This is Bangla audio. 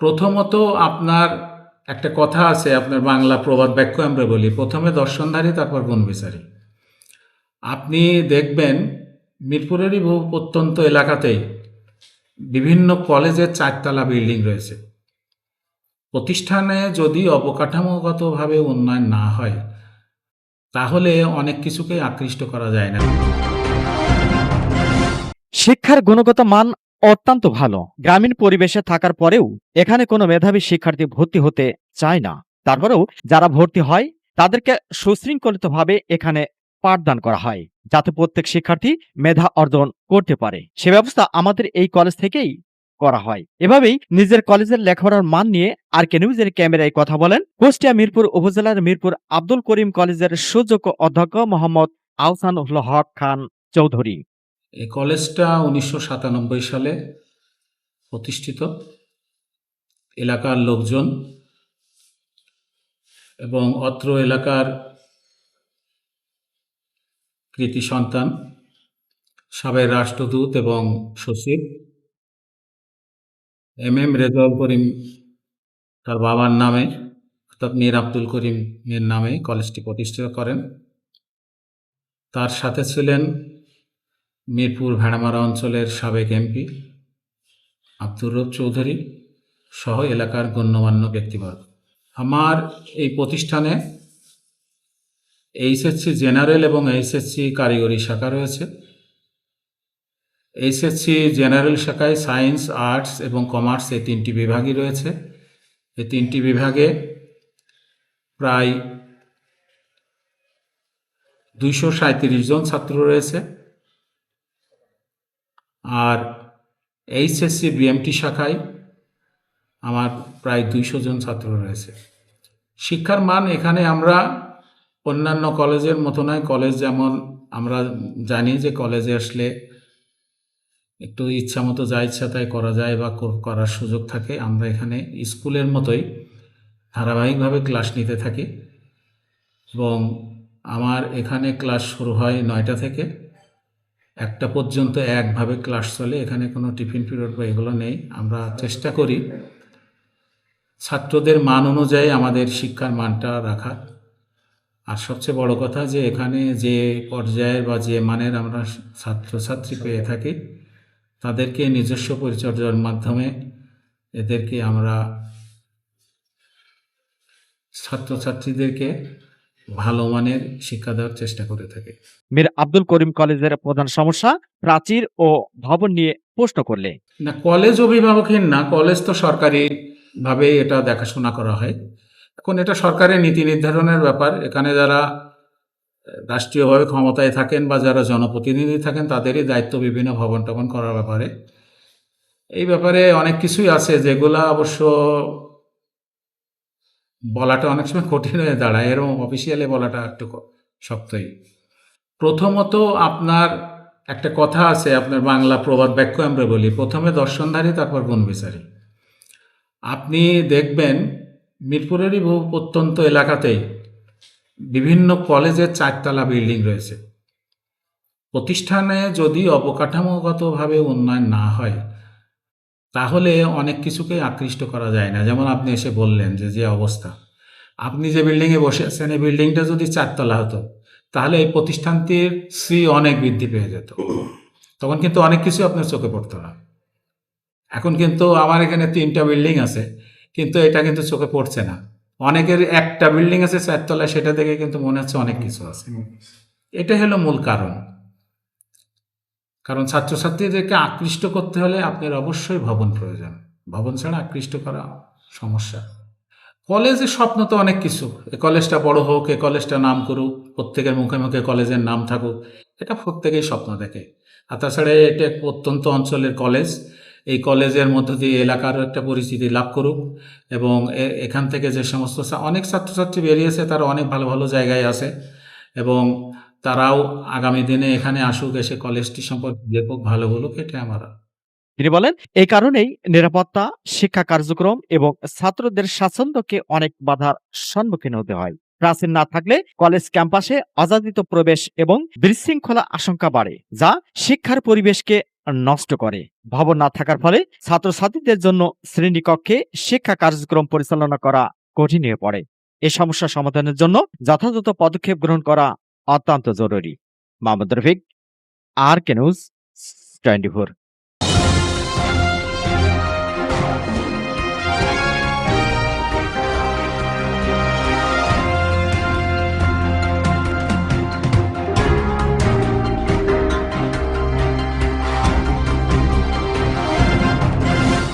প্রথমত আপনার একটা কথা আছে, আপনার বাংলা প্রবাদ বাক্য আমরা বলি। প্রথমে দর্শনধারী, তারপর বনবিচারী। আপনি দেখবেন মিরপুরেরই বহু প্রত্যন্ত এলাকাতেই বিভিন্ন কলেজের চারতলা বিল্ডিং রয়েছে। প্রতিষ্ঠানে যদি অবকাঠামোগতভাবে উন্নয়ন না হয়, তাহলে অনেক কিছুকেই আকৃষ্ট করা যায় না। শিক্ষার গুণগত মান অত্যন্ত ভালো। গ্রামীণ পরিবেশে থাকার পরেও এখানে কোনো মেধাবী শিক্ষার্থী ভর্তি হতে চায় না। তারপরেও যারা ভর্তি হয়, তাদেরকে সুশৃঙ্খলিতভাবে এখানে পাঠদান করা হয়, যাতে প্রত্যেক শিক্ষার্থী মেধা অর্জন করতে পারে। সে ব্যবস্থা আমাদের এই কলেজ থেকেই করা হয়। এভাবেই নিজের কলেজের লেখাপড়ার মান নিয়ে আর কে নিউজের ক্যামেরায় কথা বলেন কুষ্টিয়া মিরপুর উপজেলার মিরপুর আব্দুল করিম কলেজের সুযোগ্য অধ্যক্ষ মোহাম্মদ আহসানুল হক খান চৌধুরী। এই কলেজটা উনিশশো সাতানব্বই সালে প্রতিষ্ঠিত। এলাকার লোকজন এবং অত্র এলাকার কৃতি সন্তান, সাবেক রাষ্ট্রদূত এবং সচিব এম এম রেজাউল করিম, তার বাবার নামে, অর্থাৎ মীর আব্দুল করিমের নামে কলেজটি প্রতিষ্ঠিত করেন। তার সাথে ছিলেন মিরপুর ভেড়ামারা অঞ্চলের সাবেক এমপি আব্দুর রব চৌধুরী সহ এলাকার গণ্যমান্য ব্যক্তিবর্গ। আমার এই প্রতিষ্ঠানে এইচএসসি জেনারেল এবং এইচএসসি কারিগরি শাখা রয়েছে। এইচএসসি জেনারেল শাখায় সায়েন্স, আর্টস এবং কমার্স এই তিনটি বিভাগই রয়েছে। এই তিনটি বিভাগে প্রায় দুইশো জন ছাত্র রয়েছে। আর এইচএসসি বিএমটি শাখায় আমার প্রায় দুইশো জন ছাত্র রয়েছে। শিক্ষার মান এখানে আমরা অন্যান্য কলেজের মতো নয়। কলেজ যেমন আমরা জানি যে কলেজে আসলে একটু ইচ্ছা মতো যা ইচ্ছা তাই করা যায় বা কর- করার সুযোগ থাকে। আমরা এখানে স্কুলের মতোই ধারাবাহিকভাবে ক্লাস নিতে থাকি এবং আমার এখানে ক্লাস শুরু হয় নয়টা থেকে। একটা পর্যন্ত একভাবে ক্লাস চলে, এখানে কোনো টিফিন পিরিয়ড বা এগুলো নেই। আমরা চেষ্টা করি ছাত্রদের মান অনুযায়ী আমাদের শিক্ষার মানটা রাখার। আর সবচেয়ে বড় কথা যে এখানে যে পর্যায়ের বা যে মানের আমরা ছাত্রছাত্রী পেয়ে থাকি, তাদেরকে নিজস্ব পরিচর্যার মাধ্যমে এদেরকে আমরা ছাত্রছাত্রীদেরকে ভালো মানের শিক্ষা দেওয়ার চেষ্টা করে থাকে। মীর আব্দুল করিম কলেজের প্রধান সমস্যা প্রাচীর ও ভবন নিয়ে প্রশ্ন করলে না কলেজ অভিভাবকহীন না কলেজ তো সরকারি ভাবে এটা দেখাশোনা করা হয়। এখন এটা সরকারের নীতি নির্ধারণের ব্যাপার। এখানে যারা রাষ্ট্রীয়ভাবে ক্ষমতায় থাকেন বা যারা জনপ্রতিনিধি থাকেন তাদেরই দায়িত্ব বিভিন্ন ভবন টবন করার ব্যাপারে। এই ব্যাপারে অনেক কিছুই আছে যেগুলা অবশ্য বলাটা অনেক সময় কঠিন হয়ে দাঁড়ায়। এরকম অফিসিয়ালি বলাটা একটু শক্তই। প্রথমত আপনার একটা কথা আছে, আপনার বাংলা প্রবাদ বাক্য আমরা বলি। প্রথমে দর্শনধারী, তারপর বনবিচারী। আপনি দেখবেন মিরপুরেরই বহু প্রত্যন্ত এলাকাতেই বিভিন্ন কলেজের চারতলা বিল্ডিং রয়েছে। প্রতিষ্ঠানে যদি অবকাঠামোগতভাবে উন্নয়ন না হয় তাহলে অনেক কিছুকেই আকৃষ্ট করা যায় না। যেমন আপনি এসে বললেন যে যে অবস্থা। আপনি যে বিল্ডিংয়ে বসে আছেন এই বিল্ডিংটা যদি চারতলা হতো তাহলে এই প্রতিষ্ঠানটির শ্রী অনেক বৃদ্ধি পেয়ে যেত। তখন কিন্তু অনেক কিছু আপনার চোখে পড়তো না। এখন কিন্তু আমার এখানে তিনটা বিল্ডিং আছে কিন্তু এটা কিন্তু চোখে পড়ছে না। অনেকের একটা বিল্ডিং আছে চারতলা সেটা দেখে কিন্তু মনে হচ্ছে অনেক কিছু আছে। এটা হলো মূল কারণ। কারণ ছাত্রছাত্রীদেরকে আকৃষ্ট করতে হলে আপনার অবশ্যই ভবন প্রয়োজন। ভবন ছাড়া আকৃষ্ট করা সমস্যা। কলেজের স্বপ্ন তো অনেক কিছু। এ কলেজটা বড় হোক, এ কলেজটা নাম করুক, প্রত্যেকের মুখে মুখে কলেজের নাম থাকুক, এটা প্রত্যেকেই স্বপ্ন দেখে। আর তাছাড়া এটা প্রত্যন্ত অঞ্চলের কলেজ। এই কলেজের মধ্য দিয়ে এলাকারও একটা পরিচিতি লাভ করুক এবং এখান থেকে যে সমস্ত অনেক ছাত্রছাত্রী বেরিয়েছে, তারা অনেক ভালো ভালো জায়গায় আছে এবং তারাও আগামী দিনে এখানে আসুক, এসে কলেজটি সম্পর্কে দেখুক ভালো বলুক এটা আমার। তিনি বলেন এই কারণেই নিরাপত্তা, শিক্ষা কার্যক্রম এবং ছাত্রদের স্বাচ্ছন্দ্যকে অনেক বাধার সম্মুখীন হতে হয়। প্রাচীন না থাকলে কলেজ ক্যাম্পাসে অযাচিত প্রবেশ এবং বিশৃঙ্খলা আশঙ্কা বাড়ে, যা শিক্ষার পরিবেশকে নষ্ট করে। ভবন না থাকার ফলে ছাত্রছাত্রীদের জন্য শ্রেণীকক্ষে শিক্ষা কার্যক্রম পরিচালনা করা কঠিন হয়ে পড়ে। এ সমস্যা সমাধানের জন্য যথাযথ পদক্ষেপ গ্রহণ করা অত্যন্ত জরুরি। Mohammad Rafiq R K news twenty